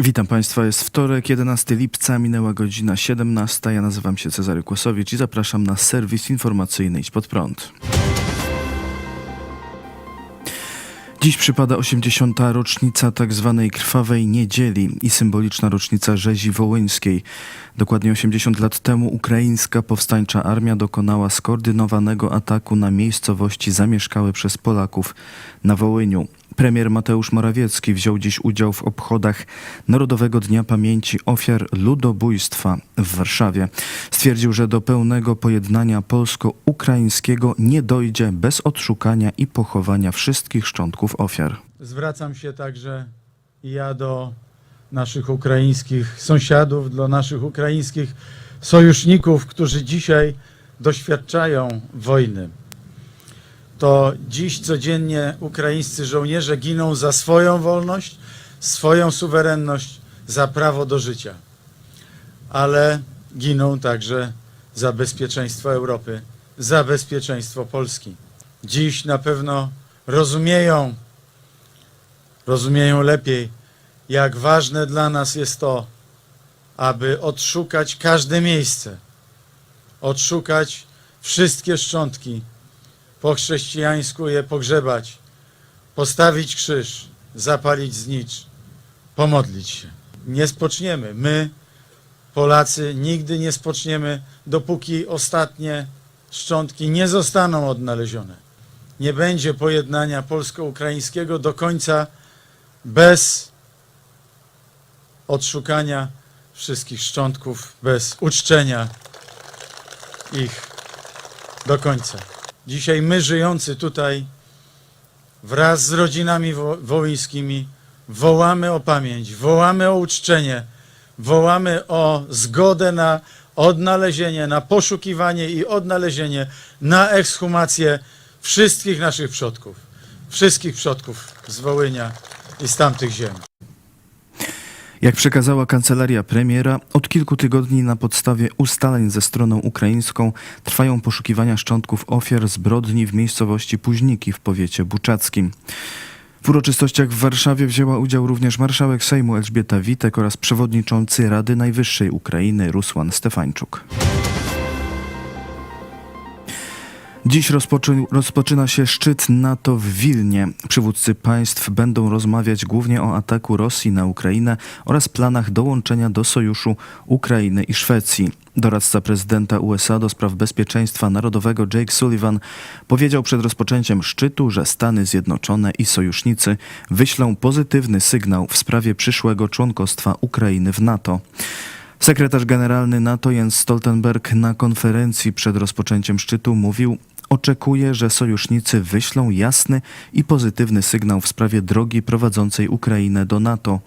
Witam Państwa, jest wtorek, 11 lipca, minęła godzina 17. Ja nazywam się Cezary Kłosowicz i zapraszam na serwis informacyjny Idź Pod Prąd. Dziś przypada 80. rocznica tzw. krwawej niedzieli i symboliczna rocznica rzezi wołyńskiej. Dokładnie 80 lat temu ukraińska powstańcza armia dokonała skoordynowanego ataku na miejscowości zamieszkałe przez Polaków na Wołyniu. Premier Mateusz Morawiecki wziął dziś udział w obchodach Narodowego Dnia Pamięci Ofiar Ludobójstwa w Warszawie. Stwierdził, że do pełnego pojednania polsko-ukraińskiego nie dojdzie bez odszukania i pochowania wszystkich szczątków ofiar. Zwracam się także ja do naszych ukraińskich sąsiadów, do naszych ukraińskich sojuszników, którzy dzisiaj doświadczają wojny. To dziś codziennie ukraińscy żołnierze giną za swoją wolność, swoją suwerenność, za prawo do życia. Ale giną także za bezpieczeństwo Europy, za bezpieczeństwo Polski. Dziś na pewno rozumieją, rozumieją lepiej, jak ważne dla nas jest to, aby odszukać każde miejsce, odszukać wszystkie szczątki, po chrześcijańsku je pogrzebać, postawić krzyż, zapalić znicz, pomodlić się. Nie spoczniemy. My, Polacy, nigdy nie spoczniemy, dopóki ostatnie szczątki nie zostaną odnalezione. Nie będzie pojednania polsko-ukraińskiego do końca bez odszukania wszystkich szczątków, bez uczczenia ich do końca. Dzisiaj my żyjący tutaj wraz z rodzinami wo- wołyńskimi wołamy o pamięć, wołamy o uczczenie, wołamy o zgodę na odnalezienie, na poszukiwanie i odnalezienie, na ekshumację wszystkich naszych przodków, wszystkich przodków z Wołynia i z tamtych ziem. Jak przekazała kancelaria premiera, od kilku tygodni na podstawie ustaleń ze stroną ukraińską trwają poszukiwania szczątków ofiar zbrodni w miejscowości Późniki w powiecie buczackim. W uroczystościach w Warszawie wzięła udział również marszałek Sejmu Elżbieta Witek oraz przewodniczący Rady Najwyższej Ukrainy Rusłan Stefańczuk. Dziś rozpoczy, rozpoczyna się szczyt NATO w Wilnie. Przywódcy państw będą rozmawiać głównie o ataku Rosji na Ukrainę oraz planach dołączenia do sojuszu Ukrainy i Szwecji. Doradca prezydenta USA do spraw bezpieczeństwa narodowego Jake Sullivan powiedział przed rozpoczęciem szczytu, że Stany Zjednoczone i sojusznicy wyślą pozytywny sygnał w sprawie przyszłego członkostwa Ukrainy w NATO. Sekretarz generalny NATO Jens Stoltenberg na konferencji przed rozpoczęciem szczytu mówił: Oczekuję, że sojusznicy wyślą jasny i pozytywny sygnał w sprawie drogi prowadzącej Ukrainę do NATO.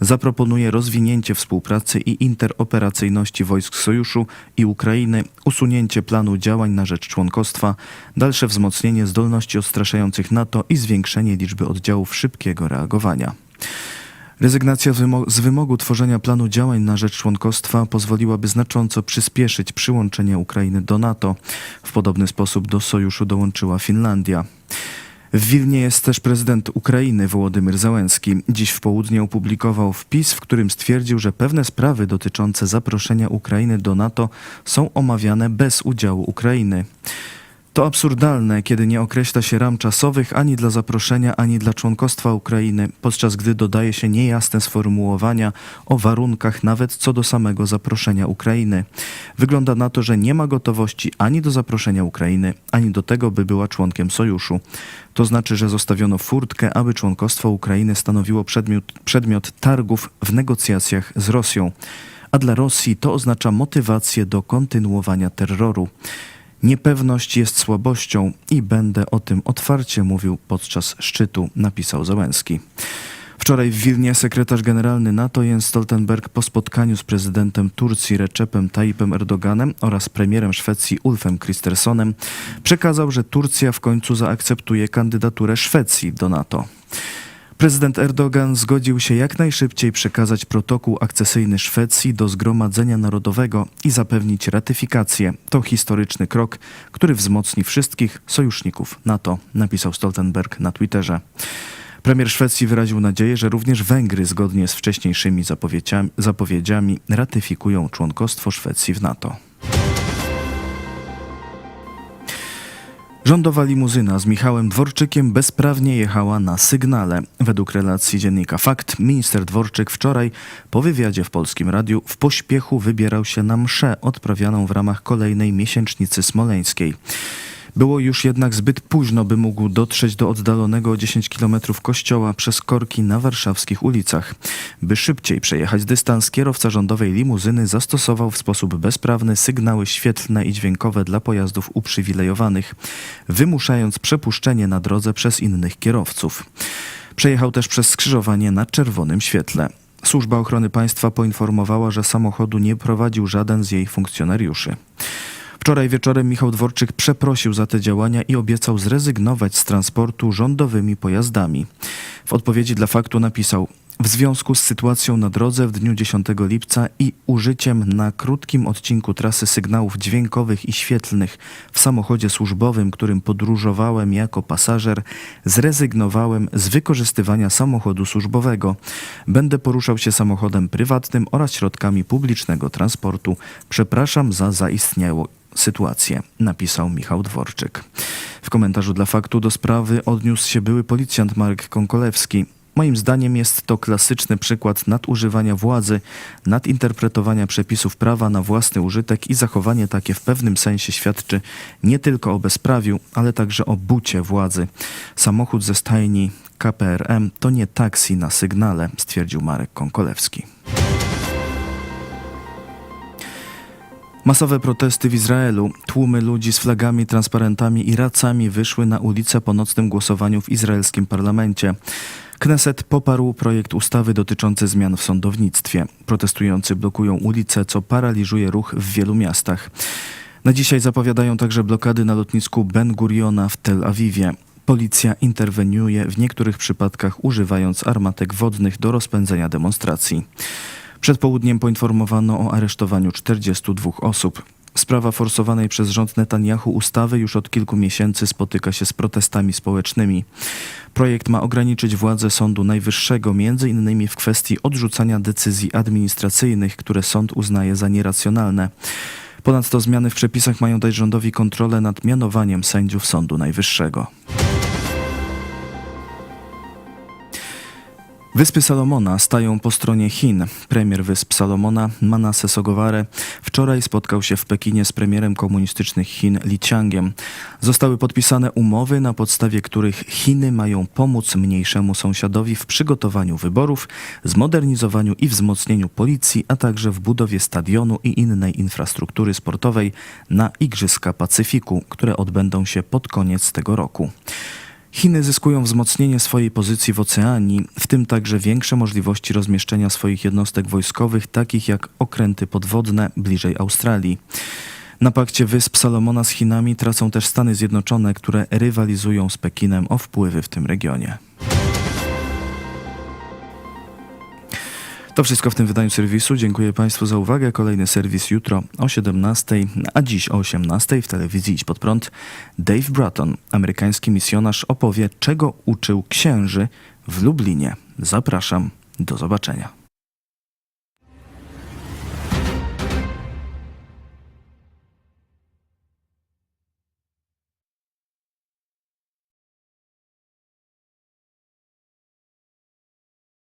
Zaproponuje rozwinięcie współpracy i interoperacyjności wojsk sojuszu i Ukrainy, usunięcie planu działań na rzecz członkostwa, dalsze wzmocnienie zdolności odstraszających NATO i zwiększenie liczby oddziałów szybkiego reagowania. Rezygnacja z wymo- z wymogu tworzenia planu działań na rzecz członkostwa pozwoliłaby znacząco przyspieszyć przyłączenie Ukrainy do NATO. W podobny sposób do sojuszu dołączyła Finlandia. W Wilnie jest też prezydent Ukrainy Wołodymyr Załęski. Dziś w południe opublikował wpis, w którym stwierdził, że pewne sprawy dotyczące zaproszenia Ukrainy do NATO są omawiane bez udziału Ukrainy. To absurdalne, kiedy nie określa się ram czasowych ani dla zaproszenia, ani dla członkostwa Ukrainy, podczas gdy dodaje się niejasne sformułowania o warunkach nawet co do samego zaproszenia Ukrainy. Wygląda na to, że nie ma gotowości ani do zaproszenia Ukrainy, ani do tego, by była członkiem sojuszu. To znaczy, że zostawiono furtkę, aby członkostwo Ukrainy stanowiło przedmiot, przedmiot targów w negocjacjach z Rosją. A dla Rosji to oznacza motywację do kontynuowania terroru. Niepewność jest słabością i będę o tym otwarcie mówił podczas szczytu, napisał Załęski. Wczoraj w Wilnie sekretarz generalny NATO Jens Stoltenberg po spotkaniu z prezydentem Turcji Recepem Tayyipem Erdoganem oraz premierem Szwecji Ulfem Kristerssonem przekazał, że Turcja w końcu zaakceptuje kandydaturę Szwecji do NATO. Prezydent Erdogan zgodził się jak najszybciej przekazać protokół akcesyjny Szwecji do Zgromadzenia Narodowego i zapewnić ratyfikację. To historyczny krok, który wzmocni wszystkich sojuszników NATO, napisał Stoltenberg na Twitterze. Premier Szwecji wyraził nadzieję, że również Węgry, zgodnie z wcześniejszymi zapowiedziami, zapowiedziami ratyfikują członkostwo Szwecji w NATO. Rządowa limuzyna z Michałem Dworczykiem bezprawnie jechała na sygnale. Według relacji dziennika Fakt, minister Dworczyk wczoraj po wywiadzie w Polskim Radiu w pośpiechu wybierał się na mszę odprawianą w ramach kolejnej miesięcznicy smoleńskiej. Było już jednak zbyt późno, by mógł dotrzeć do oddalonego o 10 km kościoła przez korki na warszawskich ulicach. By szybciej przejechać dystans, kierowca rządowej limuzyny zastosował w sposób bezprawny sygnały świetlne i dźwiękowe dla pojazdów uprzywilejowanych, wymuszając przepuszczenie na drodze przez innych kierowców. Przejechał też przez skrzyżowanie na czerwonym świetle. Służba Ochrony Państwa poinformowała, że samochodu nie prowadził żaden z jej funkcjonariuszy. Wczoraj wieczorem Michał Dworczyk przeprosił za te działania i obiecał zrezygnować z transportu rządowymi pojazdami. W odpowiedzi dla faktu napisał: W związku z sytuacją na drodze w dniu 10 lipca i użyciem na krótkim odcinku trasy sygnałów dźwiękowych i świetlnych w samochodzie służbowym, którym podróżowałem jako pasażer, zrezygnowałem z wykorzystywania samochodu służbowego. Będę poruszał się samochodem prywatnym oraz środkami publicznego transportu. Przepraszam za zaistniałą sytuację, napisał Michał Dworczyk. W komentarzu dla faktu do sprawy odniósł się były policjant Marek Konkolewski. Moim zdaniem jest to klasyczny przykład nadużywania władzy, nadinterpretowania przepisów prawa na własny użytek i zachowanie takie w pewnym sensie świadczy nie tylko o bezprawiu, ale także o bucie władzy. Samochód ze stajni KPRM to nie taksi na sygnale, stwierdził Marek Konkolewski. Masowe protesty w Izraelu. Tłumy ludzi z flagami, transparentami i racami wyszły na ulicę po nocnym głosowaniu w izraelskim parlamencie. Kneset poparł projekt ustawy dotyczący zmian w sądownictwie. Protestujący blokują ulice, co paraliżuje ruch w wielu miastach. Na dzisiaj zapowiadają także blokady na lotnisku Ben Guriona w Tel Awiwie. Policja interweniuje w niektórych przypadkach używając armatek wodnych do rozpędzenia demonstracji. Przed południem poinformowano o aresztowaniu 42 osób. Sprawa forsowanej przez rząd Netanyahu ustawy już od kilku miesięcy spotyka się z protestami społecznymi. Projekt ma ograniczyć władzę Sądu Najwyższego, między innymi w kwestii odrzucania decyzji administracyjnych, które sąd uznaje za nieracjonalne. Ponadto zmiany w przepisach mają dać rządowi kontrolę nad mianowaniem sędziów Sądu Najwyższego. Wyspy Salomona stają po stronie Chin. Premier Wysp Salomona, Manasseh Sogoware, wczoraj spotkał się w Pekinie z premierem komunistycznych Chin Li Qiangiem. Zostały podpisane umowy, na podstawie których Chiny mają pomóc mniejszemu sąsiadowi w przygotowaniu wyborów, zmodernizowaniu i wzmocnieniu policji, a także w budowie stadionu i innej infrastruktury sportowej na Igrzyska Pacyfiku, które odbędą się pod koniec tego roku. Chiny zyskują wzmocnienie swojej pozycji w oceanii, w tym także większe możliwości rozmieszczenia swoich jednostek wojskowych, takich jak okręty podwodne bliżej Australii. Na pakcie Wysp Salomona z Chinami tracą też Stany Zjednoczone, które rywalizują z Pekinem o wpływy w tym regionie. To wszystko w tym wydaniu serwisu. Dziękuję Państwu za uwagę. Kolejny serwis jutro o 17, a dziś o 18 w telewizji Idź Pod Prąd. Dave Bratton, amerykański misjonarz, opowie, czego uczył księży w Lublinie. Zapraszam. Do zobaczenia.